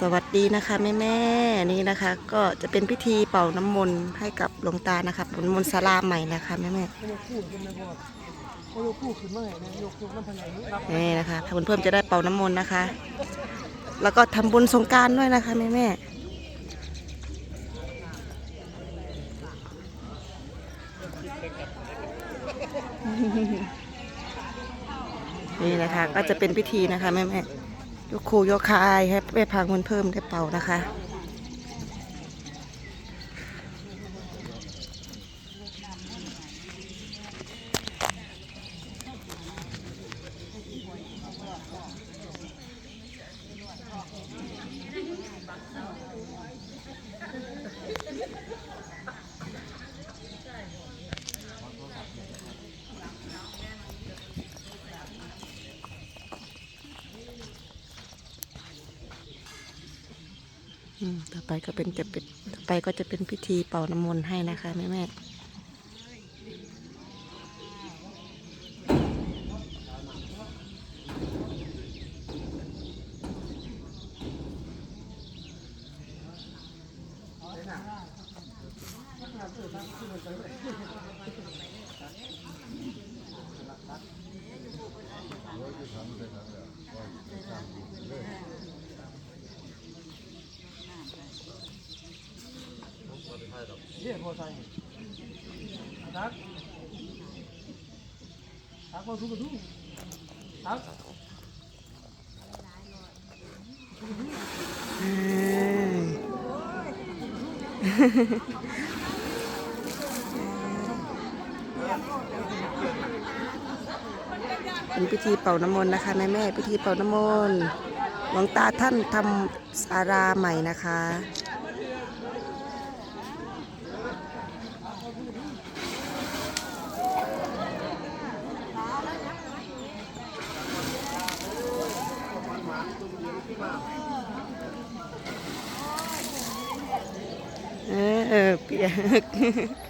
สวัสดีนะคะแม่แม่นี่นะคะ ก็จะเป็นพิธีเป่าน้ำมนต์ให้กับหลวงตานะคะผลมนต์ศาลาใหม่นะคะแม่แม่เขายกคู่ขึ้นะพ่อเขายกคู่ขึ้นเมื่อไหร่นะยกน้ำพญานุรับๆนี่นะคะถ้าเพื่อนจะได้เป่าน้ำมนต์นะคะ แล้วก็ทำบุญสงการด้วยนะคะแม่แม่นี่นะคะก็จะเป็นพิธีนะคะแม่แม่ ยกครูยกคายให้ไปพังมันเพิ่มได้เป่านะคะ ต่อไปก็เป็นจะเป็นต่อไปก็จะเป็นพิธีเป่าน้ำมนต์ให้นะคะแม่แม่เรียกพอใจทักทักมาทุกทุกทักเป็นพิธีเป่าน้ำมนต์นะคะแม่แม่พิธีเป่าน้ำมนต์หลวงตาท่านทำสาราใหม่นะคะ เออ เ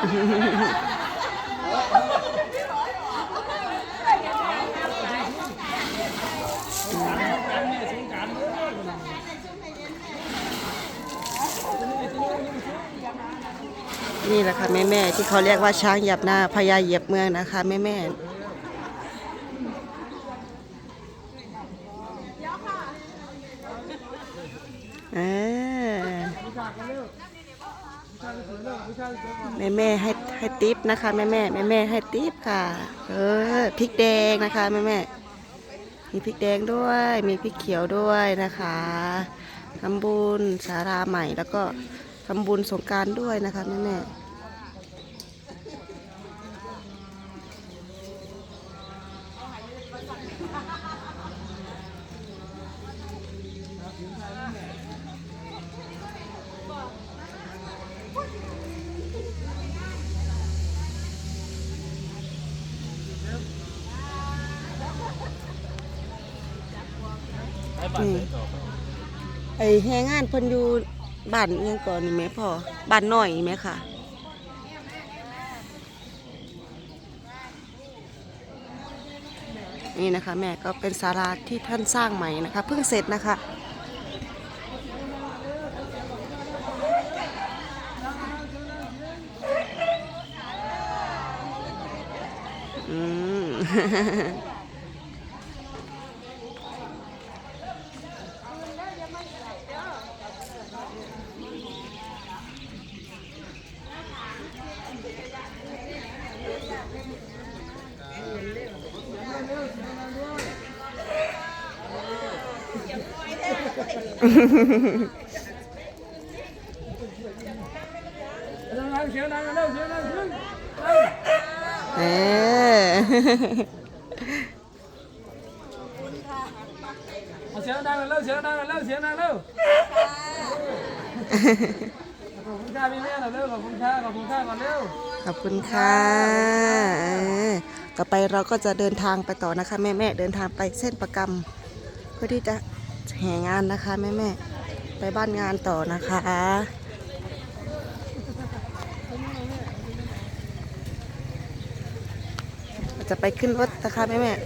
นี่แหละค่ะแม่แม่ที่เขาเรียกว่าช้างเหยียบหน้าพญาเหยียบเมืองนะคะแม่แม่เออ แม่แม่ให้ให้ติ๊บนะคะแม่แม่แม่แม่ให้ติ๊บค่ะ เออพริกแดงนะคะแม่แม่มีพริกแดงด้วย มีพริกเขียวด้วยนะคะทำบุญสาราใหม่แล้วก็ทำบุญสงการด้วยนะคะแม่แม่ นี่ไอแฮงานเพิ่นอยู่บ้านอิหยังก่อนนี่แหม่พ่อบ้านน้อยนี่แหม่ค่ะนี่นะคะแม่ก็เป็นศาลาที่ท่านสร้างใหม่นะคะเพิ่งเสร็จนะคะอืม เร็วเสียงดังเร็วเสียงดังเสียงเออเอาเสียงดังเร็วเสียงดังเร็วเสียงดังเร็วขอบคุณค่ะพี่แม่หน่อยเร็วขอบคุณค่ะขอบคุณค่ะก่อนเร็วขอบคุณค่ะเออต่อไปเราก็จะเดินทางไปต่อนะคะ แม่แม่เดินทางไปเส้นประกำเพื่อที่จะ แห่งานนะคะแม่แม่ไปบ้านงานต่อนะคะ จะไปขึ้นรถนะคะแม่แม่ๆ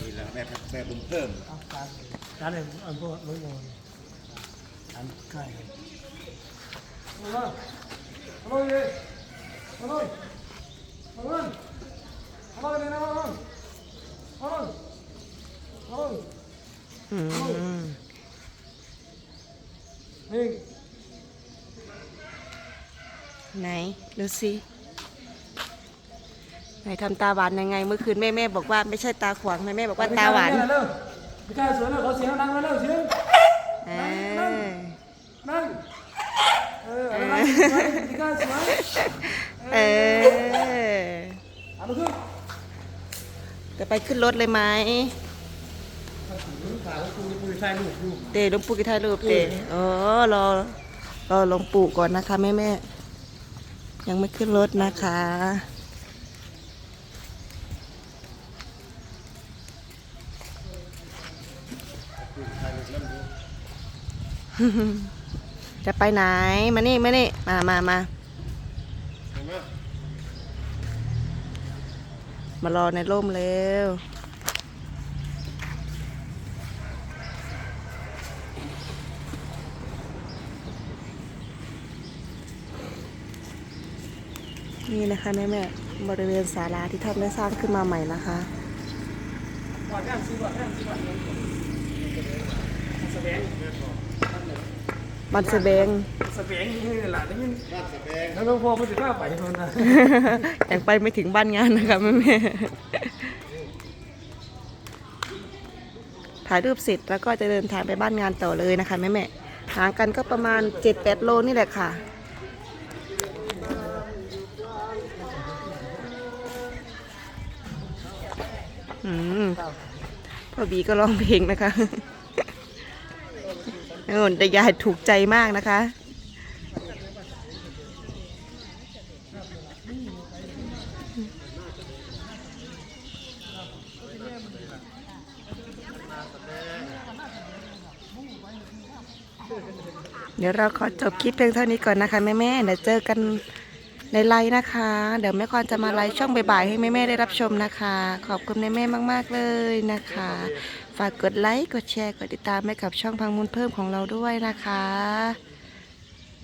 นี่แหละแม่แม่ บุญเพิ่มร้านไหนอันพวกน้อยนอนร้านใกล้มามามาเลยมาเลยมาเลยมาเลยนะมาเลยมาเลยมาเลยอืมนี่ไหนดูสิ ไหนทำตาหวานยังไง เมื่อคืนแม่แม่บอกว่าไม่ใช่ตาขวางแม่แม่บอกว่าตาหวานเร็วพี่กายสวยเลยขอเสียงดังเร็วเสียงเออนั่งเอออะไรพี่กายสวยเออเอามาขึ้นจะไปขึ้นรถเลยไหมขาของกูกูใส่ลูกอยู่เตหลวงปู่กิถ่ายรูปเตอ๋อรอรอหลวงปู่ก่อนนะคะแม่แม่ยังไม่ขึ้นรถนะคะ จะไปไหน มานี่มานี่มามามา มารอในร่มเร็ว นี่นะคะแม่แม่บริเวณศาลาที่ท่านได้สร้างขึ้นมาใหม่นะคะบอดแก้มซีบอดแก้มซีบอดแสดง บันเสเบงแสดงนี่แหละนี่มันบ้านแสดงแล้วหลวงพ่อมันจะกล้าไปมันนะยังไปไม่ถึงบ้านงานนะคะแม่แม่ถ่ายรูปเสร็จแล้วก็จะเดินทางไปบ้านงานต่อเลยนะคะแม่แม่ห่างกันก็ประมาณ 7-8 โลนี่แหละค่ะอืมพ่อบีก็ร้องเพลงนะคะ โอ้แต่ยายถูกใจมากนะคะ เดี๋ยวเราขอจบคลิปเพียงเท่านี้ก่อนนะคะ แม่ๆเดี๋ยวเจอกันในไลน์นะคะ เดี๋ยวแม่คอนจะมาไลฟ์ช่องบ่ายๆให้แม่ๆได้รับชมนะคะ ขอบคุณแม่ๆมาก ๆ เลยนะคะ ฝากกดไลค์ กดแชร์ กดติดตามให้กับช่องพังมูลเพิ่มของเราด้วยนะคะ